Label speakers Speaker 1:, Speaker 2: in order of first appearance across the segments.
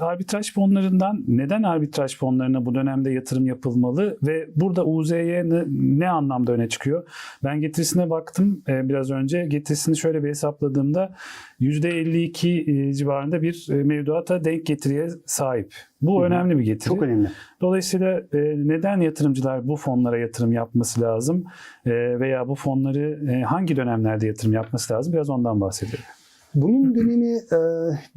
Speaker 1: Arbitraj fonlarından neden arbitraj fonlarına bu dönemde yatırım yapılmalı ve burada UZY ne, ne anlamda öne çıkıyor? Ben getirisine baktım e, biraz önce. Getirisini şöyle bir hesapladığımda %52 e, civarında bir e, mevduata denk getiriye sahip. Bu
Speaker 2: Hı hı.
Speaker 1: önemli bir getiri.
Speaker 2: Çok önemli.
Speaker 1: Dolayısıyla e, neden yatırımcılar bu fonlara yatırım yapması lazım E, veya bu fonları e, hangi dönemlerde yatırım yapması lazım? Biraz ondan bahsedelim.
Speaker 2: Bunun dönemi e,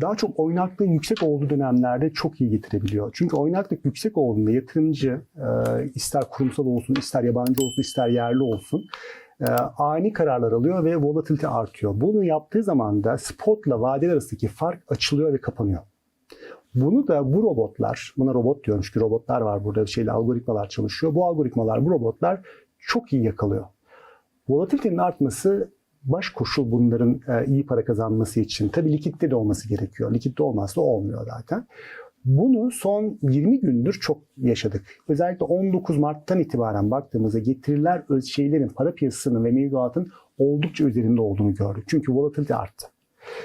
Speaker 2: daha çok oynaklığın yüksek olduğu dönemlerde çok iyi getirebiliyor. Çünkü oynaklık yüksek olduğunda yatırımcı e, ister kurumsal olsun, ister yabancı olsun, ister yerli olsun e, ani kararlar alıyor ve volatilite artıyor. Bunu yaptığı zaman da spotla vadeli arasındaki fark açılıyor ve kapanıyor. Bunu da bu robotlar, buna robot diyorum çünkü robotlar var burada şeyle algoritmalar çalışıyor. Bu algoritmalar, bu robotlar çok iyi yakalıyor. Volatilitenin artması baş koşul bunların e, iyi para kazanması için. Tabii likitte de olması gerekiyor. Likitte olmazsa olmuyor zaten. Bunu son 20 gündür çok yaşadık. Özellikle 19 Mart'tan itibaren baktığımızda getiriler öz- şeylerin para piyasasının ve mevduatın oldukça üzerinde olduğunu gördük. Çünkü volatilite arttı.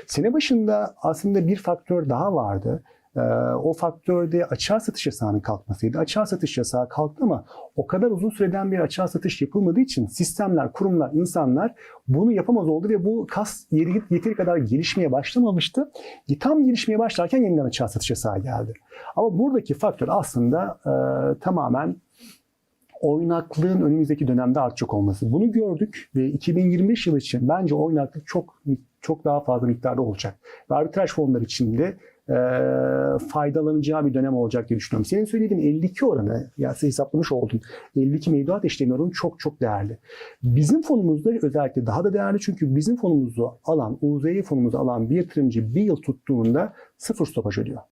Speaker 2: Sene başında aslında bir faktör daha vardı. Ee, o faktör de açığa satış yasağının kalkmasıydı. Açığa satış yasağı kalktı ama o kadar uzun süreden bir açığa satış yapılmadığı için sistemler, kurumlar, insanlar bunu yapamaz oldu ve bu kas yeri, yeteri kadar gelişmeye başlamamıştı. E, Tam gelişmeye başlarken yeniden açığa satış yasağı geldi. Ama buradaki faktör aslında e, tamamen oynaklığın önümüzdeki dönemde artacak olması. Bunu gördük ve 2025 yılı için bence oynaklık çok çok daha fazla miktarda olacak. Ve arbitraj fonları için de e, faydalanacağı bir dönem olacak diye düşünüyorum. Senin söylediğin 52 oranı, ya sen hesaplamış oldun. 52 mevduat işlemi oranı çok çok değerli. Bizim fonumuzda özellikle daha da değerli çünkü bizim fonumuzu alan, UZY fonumuzu alan bir yatırımcı bir yıl tuttuğunda sıfır stopaj ödüyor.